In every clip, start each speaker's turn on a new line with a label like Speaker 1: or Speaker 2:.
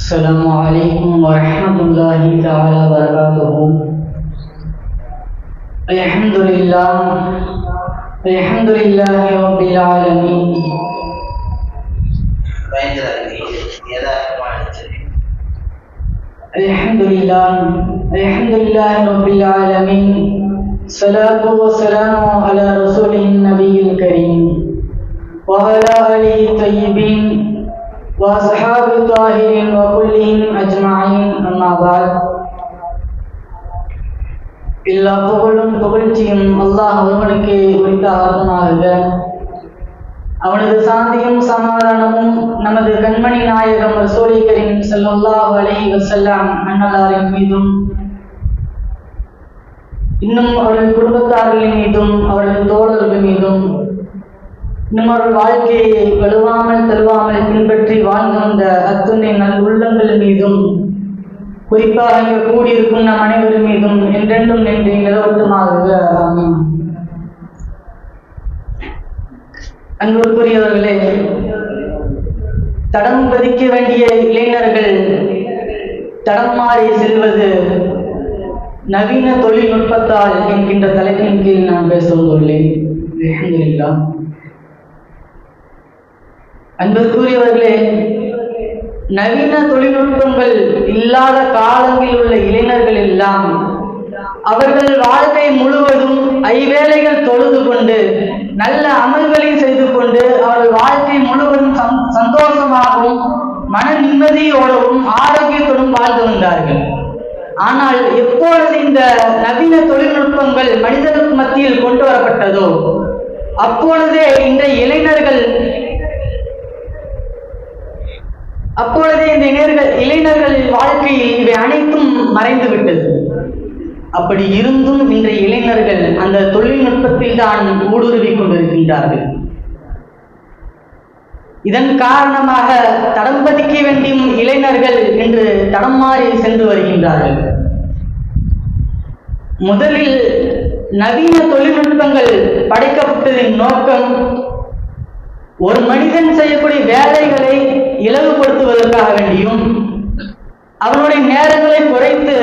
Speaker 1: السلام عليكم ورحمة الله تعالى وبركاته. الحمد لله الحمد لله رب العالمين. الحمد لله الحمد لله رب العالمين. صلاة وسلام على رسوله النبي الكريم وعلى آله الطيبين وأصحاب الطاهرين وكلهم أجمعين أما بعد எல்லா புகழும் புகழ்ச்சியும் அல்லாஹ் ஒருவனுக்கு உரித்தாகுமாக அவனது சாந்தியும் சமாதானமும் நமது கண்மணி நாயகம் ரசூலை கரீம் ஸல்லல்லாஹு அலைஹி வஸல்லம் அன்னலாரின் மீதும் இன்னும் அவர்கள் குடும்பத்தார்களின் மீதும் அவரது தோழர்கள் மீதும் இன்னும் அவர்கள் வாழ்க்கையை வலுவாமல் மீதும் குறிப்பாக இங்கு கூடியிருக்கும் நம் அனைவரும் மீதும் என்றென்றும் நின்று நிலவட்டுமாக அன்புக்குரியவர்களே தடம் பதிக்க வேண்டிய இளைஞர்கள் தடம் மாறி செல்வது நவீன தொழில்நுட்பத்தால் என்கின்ற தலைப்பின் கீழ் நான் பேச வந்துள்ளேன் அன்புக்குரியவர்களே நவீன தொழில்நுட்பங்கள் இல்லாத காலங்களில் உள்ள இளைஞர்கள் எல்லாம் அவர்கள் வாழ்க்கை முழுவதும் ஐவேளைகள் தொழுது கொண்டு நல்ல அமல்களை செய்து கொண்டு அவர்கள் வாழ்க்கை முழுவதும் சந்தோஷமாகவும் மன நிம்மதியோடவும் ஆரோக்கியத்துடன் வாழ்ந்து வந்தார்கள். ஆனால் எப்பொழுது இந்த நவீன தொழில்நுட்பங்கள் மனிதனுக்கு மத்தியில் கொண்டு வரப்பட்டதோ அப்பொழுதே இந்த இளைஞர்கள் அப்பொழுதே இந்த இளைஞர்கள் இளைஞர்கள் வாழ்க்கையில் இவை அனைத்தும் மறைந்து விட்டது அப்படி இருந்தும் இன்றைய இளைஞர்கள் அந்த தொழில்நுட்பத்தில் தான் ஊடுருவிக் கொண்டிருக்கின்றார்கள். இதன் காரணமாக தடம் பதிக்க வேண்டியும் இளைஞர்கள் இன்று தடம் மாறி சென்று வருகின்றார்கள். முதலில் நவீன தொழில்நுட்பங்கள் படைக்க ஒரு மனிதன் செய்யக்கூடிய வேலைகளை இலகுபடுத்துவதற்காக வேண்டியும் அவனுடைய நேரங்களை குறைத்து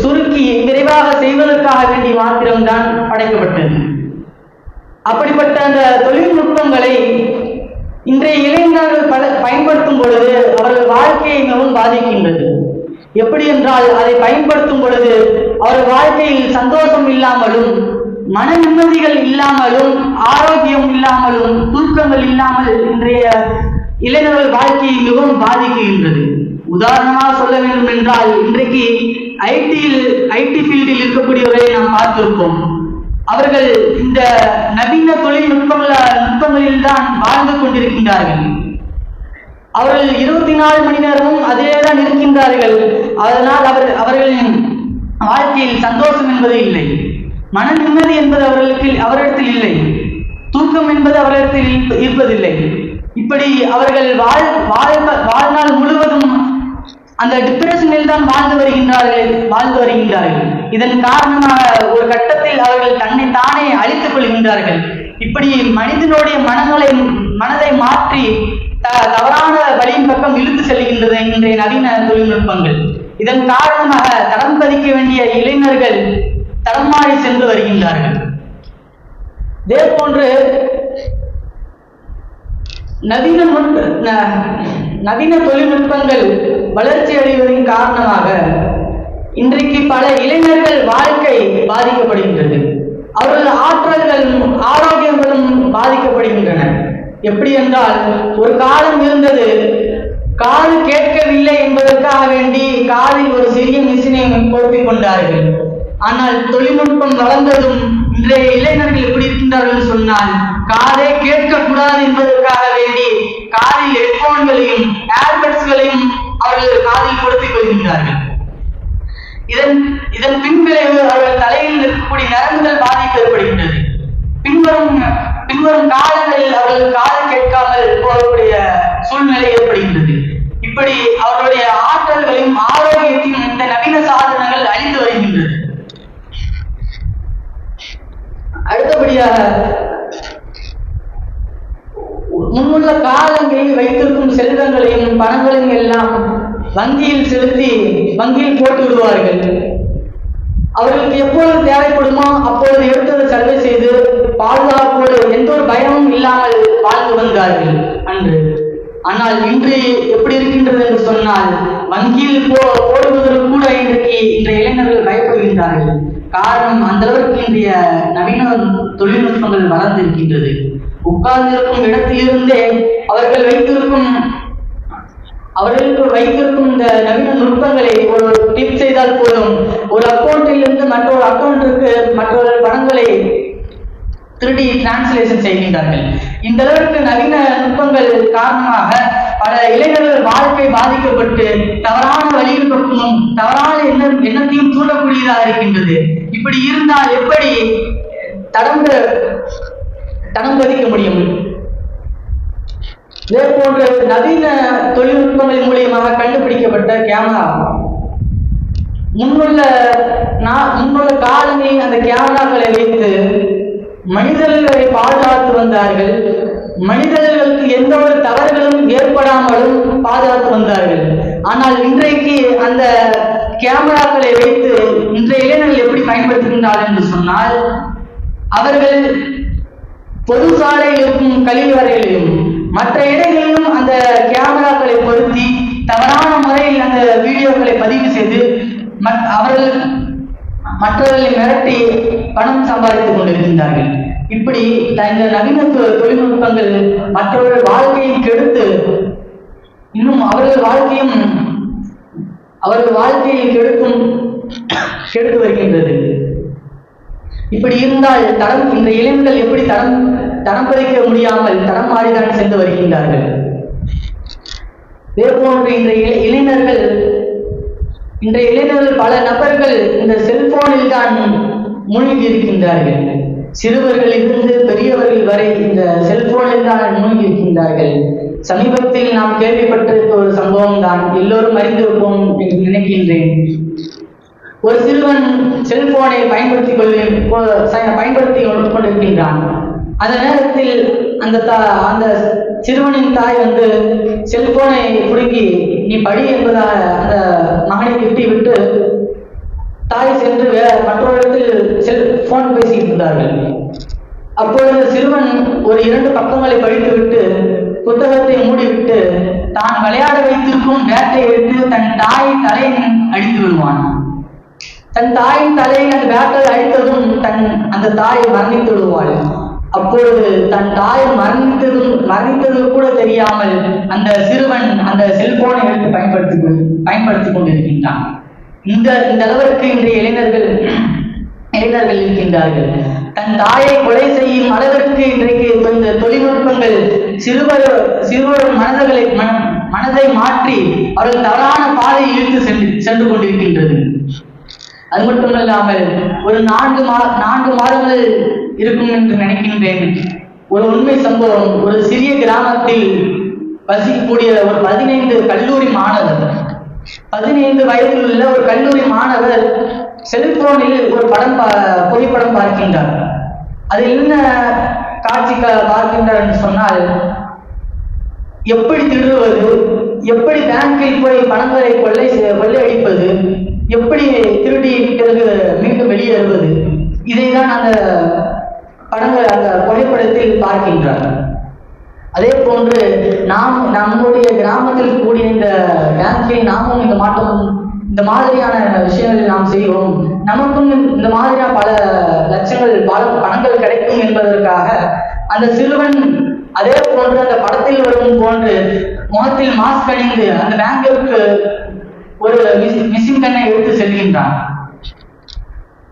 Speaker 1: சுருக்கி விரைவாக செய்வதற்காக வேண்டிய மாத்திரம்தான் படைக்கப்பட்டது. அப்படிப்பட்ட அந்த தொழில்நுட்பங்களை இன்றைய இளைஞர்கள் பல பயன்படுத்தும் பொழுது அவர்கள் வாழ்க்கையை மிகவும் பாதிக்கின்றது. எப்படி என்றால் அதை பயன்படுத்தும் பொழுது அவர்கள் வாழ்க்கையில் சந்தோஷம் இல்லாமலும் மன நிம்மதிகள் இல்லாமலும் ஆரோக்கியம் இல்லாமலும் தூக்கங்கள் இல்லாமல் இன்றைய இளைஞர்கள் வாழ்க்கையை மிகவும் பாதிக்குகின்றது உதாரணமாக சொல்ல வேண்டும் என்றால் இன்றைக்கு ஐடியில் ஐடி ஃபீல்டில் இருக்கக்கூடியவர்களை நாம் பார்த்திருப்போம். அவர்கள் இந்த நவீன தொழில்நுட்பங்கள நுட்பங்களில் தான் வாழ்ந்து கொண்டிருக்கின்றார்கள். அவர்கள் இருபத்தி நாலு மணி நேரமும் அதிலே தான் இருக்கின்றார்கள். அதனால் அவர் அவர்களின் வாழ்க்கையில் சந்தோஷம் என்பது இல்லை. மன நிம்மதி என்பது அவர்களுக்கு அவரிடத்தில் இல்லை. தூக்கம் என்பது அவரிடத்தில் இருப்ப- இருப்பதில்லை. இப்படி அவர்கள் வாழ் வாழ்- வாழ்நாள் முழுவதும் அந்த டிப்ரெஷனில் தான் வாழ்ந்து வருகின்றார்கள் வாழ்ந்து வருகின்றார்கள். இதன் காரணமாக ஒரு கட்டத்தில் அவர்கள் தன்னை தானே அழித்துக் கொள்கின்றார்கள். இப்படி மனிதனுடைய மனங்களை மனதை மாற்றி த- தவறான வழியின் பக்கம் இழுத்து செல்கின்றது இன்றைய நவீன தொழில்நுட்பங்கள். இதன் காரணமாக தடம் பதிக்க வேண்டிய இளைஞர்கள் மாறி சென்று வருகின்றார்கள். இதே போன்று நவீன நவீன தொழில்நுட்பங்கள் வளர்ச்சி அடைவதன் காரணமாக இன்றைக்கு பல இளைஞர்கள் வாழ்க்கை பாதிக்கப்படுகின்றது. அவர்கள் ஆற்றல்கள் ஆரோக்கியங்களும் பாதிக்கப்படுகின்றன. எப்படி என்றால் ஒரு காலம் இருந்தது காது கேட்கவில்லை என்பதற்காக வேண்டி காதில் ஒரு சிறிய மிஷினை பொருத்திக் கொண்டார்கள். ஆனால் தொழில்நுட்பம் வளர்ந்ததும் இன்றைய இளைஞர்கள் எப்படி இருக்கின்றார்கள் சொன்னால் காதே கேட்கக்கூடாது என்பதற்காக வேண்டி காதில் ஹெட்போன்களையும் ஏர்பட்ஸ்களையும் அவர்கள் காதில் கொடுத்துக் கொள்கின்றார்கள். இதன் இதன் பின்விளைவு அவர்கள் தலையில் இருக்கக்கூடிய நரம்புகள் பாதிப்பு ஏற்படுகின்றது. பின்வரும் பின்வரும் காலங்களில் அவர்கள் காது கேட்காமல் போகக்கூடிய சூழ்நிலை ஏற்படுகின்றது. இப்படி அவர்களுடைய ஆற்றல்களையும் ஆரோக்கியத்தையும் இந்த நவீன சாதனை அழிந்து வருகின்றது முன்னுள்ள காலங்களில் வைத்திருக்கும் செல்வங்களையும் பணங்களையும் எல்லாம் வங்கியில் செலுத்தி வங்கியில் போட்டு விடுவார்கள். அவர்களுக்கு எப்பொழுது தேவைப்படுமோ அப்பொழுது எடுத்தது சர்வே செய்து பாதுகாப்போடு எந்த ஒரு பயமும் இல்லாமல் வாழ்ந்து வந்தார்கள் அன்று. ஆனால் இன்று எப்படி இருக்கின்றது என்று சொன்னால் வங்கியில் போ போடுவதற்கு கூட இன்றைக்கு இன்றைய இளைஞர்கள் பயப்படுகின்றார்கள். காரணம் அந்த அளவுக்கு இன்றைய நவீன தொழில்நுட்பங்கள் வளர்ந்திருக்கின்றது. உட்கார்ந்திருக்கும் இடத்திலிருந்தே அவர்கள் வைத்திருக்கும் அவர்களுக்கு வைத்திருக்கும் இந்த நவீன நுட்பங்களை ஒரு டிப் செய்தால் போதும். ஒரு அக்கௌண்டிலிருந்து மற்றொரு அக்கௌண்ட்டுக்கு மற்றொரு பணங்களை திருடி டிரான்ஸ்லேஷன் செய்கின்றார்கள். இந்த அளவிற்கு நவீன நுட்பங்கள் காரணமாக பல இளைஞர்கள் வாழ்க்கை பாதிக்கப்பட்டு தவறான வழியில் பக்கமும் தவறான எண்ணம் எண்ணத்தையும் தூண்டக்கூடியதாக இருக்கின்றது. இப்படி இருந்தால் எப்படி தடம் தடம் பதிக்க முடியும்? இதே போன்ற நவீன தொழில்நுட்பங்கள் மூலியமாக கண்டுபிடிக்கப்பட்ட கேமரா. முன்னுள்ள முன்னுள்ள காலங்களில் அந்த கேமராக்களை வைத்து மனிதர்களை பாதுகாத்து வந்தார்கள். மனிதர்களுக்கு எந்த ஒரு தவறுகளும் ஏற்படாமலும் பாதுகாத்து வந்தார்கள். ஆனால் இன்றைக்கு அந்த கேமராக்களை வைத்து இன்றைய இளைஞர்கள் எப்படி பயன்படுத்துகின்றார்கள் என்று சொன்னால் அவர்கள் பொது சாலையிலும் கழிவறையிலும் மற்ற இடங்களிலும் அந்த கேமராக்களை பொருத்தி தவறான முறையில் அந்த வீடியோக்களை பதிவு செய்து அவர்கள் மற்றவர்களை மிரட்டி பணம் சம்பாதித்துக் கொண்டிருக்கின்றார்கள். இப்படி த- இந்த நவீன தொழில்நுட்பங்கள் மற்றவர்கள் வாழ்க்கையை கெடுத்து இன்னும் அவர்கள் வாழ்க்கையும் அவர்கள் வாழ்க்கையை கெடுக்கும் கெடுத்து வருகின்றது. இப்படி இருந்தால் தடம் இந்த இளைஞர்கள் எப்படி தடம் தடம் பதிக்க முடியாமல் தடம் மாறிதான் சென்று வருகின்றார்கள். இதே போன்று இந்த இளைஞர்கள் இன்றைய இளைஞர்கள் பல நபர்கள் இந்த செல்போனில் தான் மூழ்கி இருக்கின்றார்கள் சிறுவர்களிலிருந்து பெரியவர்கள் வரை இந்த செல்போனில் தான் மூழ்கி இருக்கின்றார்கள் சமீபத்தில் நாம் கேள்விப்பட்டிருக்க ஒரு சம்பவம் தான் எல்லோரும் அறிந்திருப்போம் என்று நினைக்கின்றேன். ஒரு சிறுவன் செல்போனை பயன்படுத்தி கொள்ள பயன்படுத்தி கொண்டிருக்கின்றான். அந்த நேரத்தில் அந்த தா அந்த சிறுவனின் தாய் வந்து செல்போனை பிடுங்கி நீ படி என்பதாக அந்த மகனை திட்டிவிட்டு தாய் சென்று வே மற்றொரு இடத்தில் செல் போன் பேசிட்டு இருந்தார்கள். அப்பொழுது சிறுவன் ஒரு இரண்டு பக்கங்களை படித்துவிட்டு புத்தகத்தை மூடிவிட்டு தான் விளையாட வைத்திருக்கும் பேட்டை எடுத்து தன் தாயின் தலையை அடித்து விடுவான். தன் தாயின் தலையை அந்த வேட்டை அடித்ததும் தன் அந்த தாய் மரணித்து விடுவாள். அப்பொழுது தன் தாய் மறைந்ததும் மரணித்தது கூட தெரியாமல் அந்த சிறுவன் அந்த செல்போனை எடுத்து பயன்படுத்தி பயன்படுத்தி கொண்டிருக்கின்றான். இந்த இந்த அளவிற்கு இன்றைய இளைஞர்கள் இளைஞர்கள் இருக்கின்றார்கள். தன் தாயை கொலை செய்யும் அளவிற்கு இன்றைக்கு இந்த தொழில்நுட்பங்கள் சிறுவர் சிறுவர் மனதுகளை மனதை மாற்றி அவர்கள் தவறான பாதையை இழுத்து சென்று சென்று கொண்டிருக்கின்றது. அது மட்டும் இல்லாமல் ஒரு நான்கு மா நான்கு மாதங்கள் இருக்கும் என்று நினைக்கின்றேன். ஒரு உண்மை சம்பவம் ஒரு சிறிய கிராமத்தில் வசிக்கக்கூடிய ஒரு பதினைந்து கல்லூரி மாணவர் பதினைந்து வயதில் உள்ள ஒரு கல்லூரி மாணவர் செல்போனில் ஒரு படம் பா புகைப்படம் பார்க்கின்றார். அதில் என்ன காட்சி பார்க்கின்றார் என்று சொன்னால் எப்படி திருடுவது எப்படி பேங்கில் போய் பணங்களை கொள்ளை செய்- கொள்ளையடிப்பது எப்படி திருடி பிறகு மீண்டும் வெளியேறுவது? இதைதான் அந்த படங்கள் அந்த புகைப்படத்தில் பார்க்கின்றார்கள். அதே போன்று நாம் நம்முடைய கிராமத்தில் கூடிய இந்த டான்ஸை நாமும் இந்த மாற்றமும் இந்த மாதிரியான விஷயங்களை நாம் செய்வோம். நமக்கும் இந்த மாதிரியான பல லட்சங்கள் பல பணங்கள் கிடைக்கும் என்பதற்காக அந்த சிறுவன் அதே போன்று அந்த படத்தில் வரும் போன்று முகத்தில் மாஸ்க் அணிந்து அந்த பேங்கிற்கு ஒரு மிஷின் கண்ணை எடுத்து செல்கின்றான்.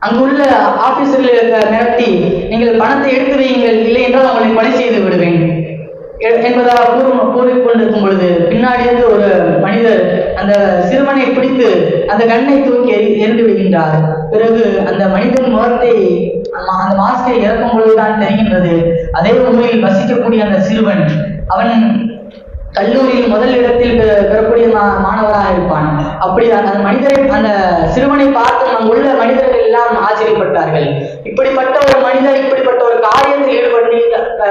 Speaker 1: அங்குள்ள ஆபீசர்களை மிரட்டி நீங்கள் பணத்தை எடுத்து வையுங்கள். இல்லை என்றால் அவங்களை கொலை செய்து விடுவேன். என்பதாக கூறும் கூறிக்கொண்டிருக்கும் பொழுது பின்னாடி இருந்து ஒரு மனிதர் அந்த சிறுவனை பிடித்து அந்த கண்ணை தூக்கி எறி எறிந்து விடுகின்றார். பிறகு அந்த மனிதன் முகத்தை அந்த மாஸ்கை இறக்கும் பொழுதுதான் தெரிகின்றது. அதே உண்மையில் வசிக்கக்கூடிய அந்த சிறுவன் அவன் கல்லூரியில் முதல் இடத்தில் பெறக்கூடிய மா- மாணவராக இருப்பான். அப்படி அந்த மனிதரை அந்த சிறுவனை பார்த்து அங்கு உள்ள மனிதர்கள் எல்லாம் ஆச்சரியப்பட்டார்கள். இப்படிப்பட்ட ஒரு மனிதர் இப்படிப்பட்ட ஒரு காரியத்தில் ஈடுபட்டு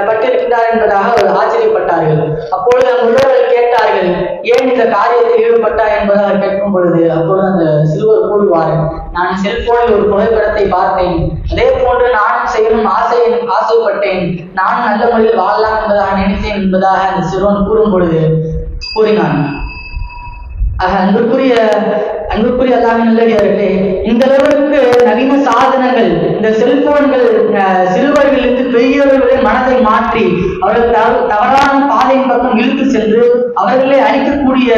Speaker 1: பட்டிருக்கிறார் என்பதாக அவர் ஆச்சரியப்பட்டார்கள். அப்பொழுது அங்கு உள்ளவர்கள் கேட்டார்கள் ஏன் இந்த காரியத்தில் ஈடுபட்டார் என்பதாக கேட்கும் பொழுது அப்பொழுது அந்த சிறுவர் கூறுவார் நான் செல்போனில் ஒரு புகைப்படத்தை பார்த்தேன். அதே போன்று நான் செய்யணும் ஆசை ஆசைப்பட்டேன். நானும் நல்ல முறையில் வாழலாம் என்பதாக நினைத்தேன் என்பதாக அந்த சிறுவன் கூறும் பொழுது கூறினான். ஆக, அன்புக்குரிய அன்புக்குரிய அல்லாஹ் நல்லடியார்களே இந்த அளவுக்கு நவீன சாதனங்கள் இந்த செல்போன்கள் அஹ், சிறுவர்களிலிருந்து பெரியவர்களை மனதை மாற்றி அவர்கள் தவ- தவறான பாதையின் பக்கம் இழுத்து சென்று அவர்களை அழிக்கக்கூடிய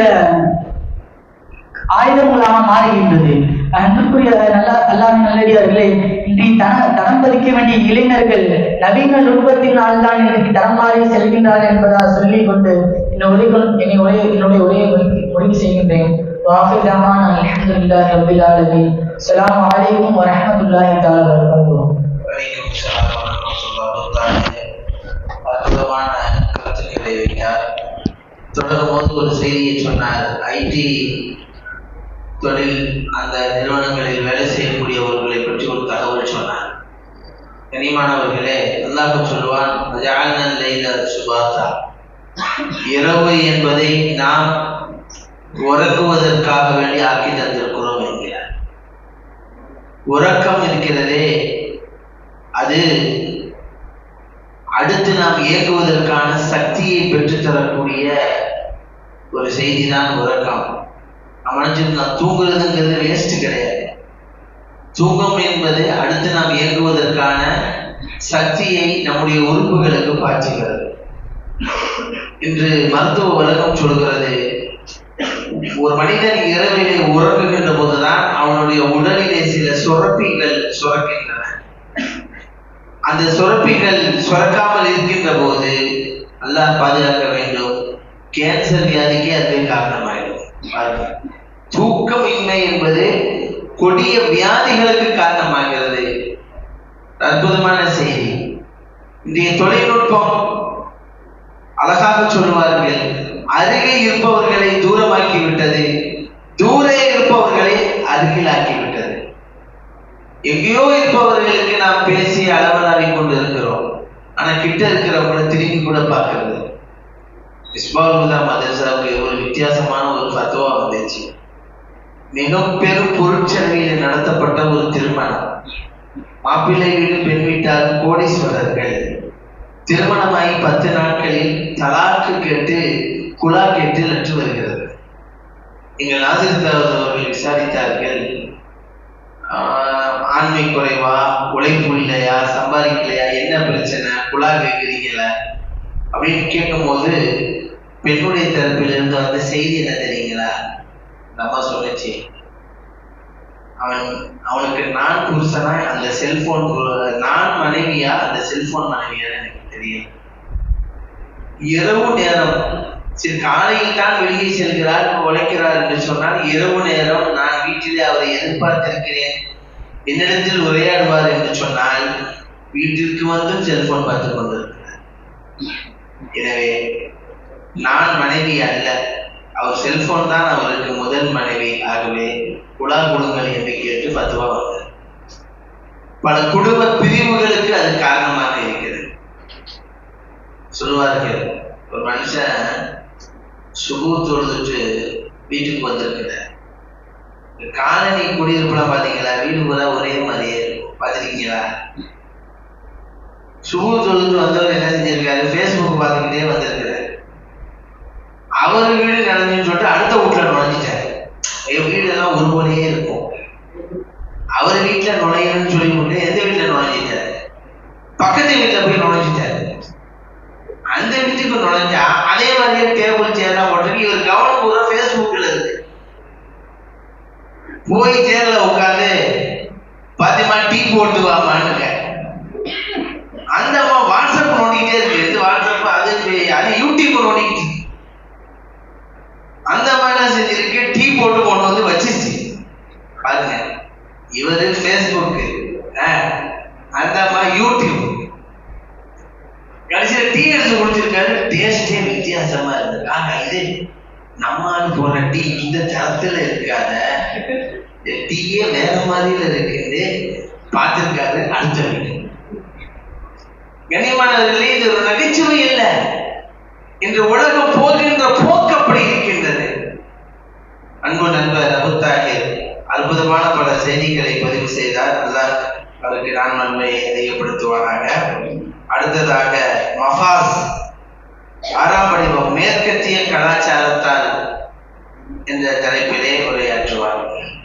Speaker 1: ஆயுதங்களாக மாறுகின்றது. அன்புக்குரிய நல்லா அல்லாஹ் நல்லடியார்களே இன்றைய தன தடம் பதிக்க வேண்டிய இளைஞர்கள் நவீன நுட்பத்தினால் தான் இன்றைக்கு தரம் மாறி செல்கின்றார்கள் என்பதாக சொல்லிக் கொண்டு என்னை உரை என்னை உரை என்னுடைய உரையை முடித்து- முடிவு செய்கின்றேன். வாஃபி தமான் அல்ஹம்துலில்லாஹி ரப்பில் ஆலமீன். அஸ்ஸலாமு அலைக்கும் வரஹ்மத்துல்லாஹி தஆலா வபரகாத்துஹு.
Speaker 2: வலைக்கும் ஸலாம் வரஹ்மத்துல்லாஹி தஆலா. அற்புதமான கருத்துக்களை வைத்தார். தொடரும் போது ஒரு செய்தியை சொன்னார். ஐடி தொழில் அந்த நிறுவனங்களில் வேலை செய்யக்கூடியவர்களை பற்றி ஒரு தகவல் சொன்னார். கனிமானவர்களே அல்லாஹ் சொல்லுவான் சுபாத்தா." இரவு என்பதை நாம் உறக்குவதற்காக வேண்டி ஆக்கி தந்திருக்கிறோம் என்கிறார். உறக்கம் இருக்கிறதே அது அடுத்து நாம் இயக்குவதற்கான சக்தியை பெற்றுத்தரக்கூடிய ஒரு செய்தி தான் உறக்கம். நம்ம நினைச்சிருந்தோம் தூங்குறதுங்கிறது வேஸ்ட் கிடையாது. தூக்கம் என்பது அடுத்து நாம் இயங்குவதற்கான சக்தியை நம்முடைய உறுப்புகளுக்கு பாய்ச்சுகிறது. இன்று மருத்துவ உலகம் சொல்கிறது ஒரு மனிதன் இரவிலே உறங்குகின்ற போதுதான் அவனுடைய உடலிலே சில சுரப்பிகள் சுரக்கின்றன. அந்த சுரப்பிகள் சுரக்காமல் இருக்கின்ற போது அல்லாஹ் பாதுகாக்க வேண்டும். கேன்சர் வியாதிக்கு அதுவே காரணமாயிடும். தூக்கம் இன்மை என்பது கொடிய வியாதிகளுக்கு காரணமாகிறது. அற்புதமான செய்தி. இன்றைய தொழில்நுட்பம் அழகாக சொல்லுவார்கள் அருகே இருப்பவர்களை தூரமாக்கி விட்டது தூரே இருப்பவர்களை அருகிலாக்கி விட்டது எங்கேயோ இருப்பவர்களுக்கு நாம் பேசி அளவலாவி கொண்டு இருக்கிறோம் ஆனா கிட்ட இருக்கிறவங்களை திரும்பி கூட பார்க்கறது. இஸ்பாலுல்லா மதரசாவுக்கு ஒரு வித்தியாசமான ஒரு ஃபத்வா வந்துச்சு. மிக பெரும் பொருட்செலவில் நடத்தப்பட்ட ஒரு திருமணம். மாப்பிள்ளை வீடு பெண் வீட்டார் கோடீஸ்வரர்கள். திருமணமாகி பத்து நாட்களில் தலாக்கு கேட்டு குலா கேட்டு நற்று வருகிறது. எங்கள் நாசிர் அவர்கள் விசாரித்தார்கள். ஆஹ் ஆண்மை குறைவா உழைப்பு இல்லையா சம்பாதிக்கலையா என்ன பிரச்சனை குழா கேட்குறீங்களா அப்படின்னு கேட்கும்போது பெண்ணுடைய தரப்பிலிருந்து வந்த செய்தி என்ன தெரியுங்களா? இந்த அம்மா சொல்லுச்சு. அவன் அவனுக்கு நான் புருஷனா அந்த செல்போன் நான் மனைவியா அந்த செல்போன் மனைவியா எனக்கு தெரியும். இரவு நேரம் சரி காலையில் தான் வெளியே செல்கிறார் உழைக்கிறார் என்று சொன்னால் இரவு நேரம் நான் வீட்டிலே அவரை எதிர்பார்த்திருக்கிறேன். என்னிடத்தில் உரையாடுவார் என்று சொன்னால் வீட்டிற்கு வந்தும் செல்போன் பார்த்து கொண்டிருக்கிறார். எனவே நான் மனைவி அல்ல. அவர் செல்போன் தான் அவருக்கு முதல் மனைவி. ஆகவே குலா கொடுங்கள் என்று கேட்டு பத்துவா வந்தது பல குடும்ப பிரிவுகளுக்கு அது காரணமாக இருக்கிறது. சொல்லுவார்கள் ஒரு மனுஷன் சுகு தொழுதுட்டு வீட்டுக்கு வந்திருக்கிறார். காலனி குடியிருப்புலாம் பாத்தீங்களா வீடு பூரா ஒரே மாதிரியே இருக்கும். பாத்திருக்கீங்களா சுகு தொழுது வந்தவர் என்ன செஞ்சிருக்காரு? ஃபேஸ்புக் பார்த்துக்கிட்டே வந்து அவர் வீடு நினைஞ்சுன்னு சொல்லிட்டு அடுத்த வீட்டுல நுழைஞ்சிட்டாரு. என் வீடு எல்லாம் ஒரு போலயே இருக்கும். அவர் வீட்டுல நுழையணும்னு சொல்லி விட்டு எந்த வீட்டுல நுழைஞ்சிட்டாரு? பக்கத்து வீட்டுல போய் நுழைஞ்சிட்டாரு. அந்த வீட்டுக்கு நுழைஞ்சா அதே மாதிரியே டேபிள் சேர்லாம் போட்டு இவர் கவனம் பூரா ஃபேஸ்புக்கில் இருக்கு. போய் சேர்ல உட்காந்து பாத்திமா டீ போட்டு வாமா அந்த அம்மா வாட்ஸ்அப் நோண்டிக்கிட்டே இருக்கு எது வாட்ஸ்அப் அது பே- அது யூடியூப் நோண்டிக்கிட்டு இருக்கு. அந்த அம்மா என்ன செஞ்சிருக்கு டீ போட்டு கொண்டு வந்து வச்சிருச்சு பாருங்க இவரு ஃபேஸ்புக் அந்த அம்மா யூடியூப் கடைசியில் டீ எடுத்து குடிச்சிருக்காரு டேஸ்டே வித்தியாசமா இருந்தது ஆனா இது நம்மால் போற டீ இந்த தரத்துல இருக்காத டீயே வேற மாதிரில இருக்குது பார்த்திருக்காரு அடுத்த வீடு. இது ஒரு நகைச்சுவை இல்ல இன்று உலகம் போகின்ற போக்கு அப்படி இருக்கின்றது. அன்பு நண்பர் அபுத்தாகிர் அற்புதமான பல செய்திகளை பதிவு செய்தார். அல்லாஹ் அவருக்கு நான் நன்மையை அதிகப்படுத்துவாராக அடுத்ததாக மஃபாஸ் ஆறாம் மேற்கத்திய கலாச்சாரத்தால் என்ற தலைப்பிலே உரையாற்றுவார்.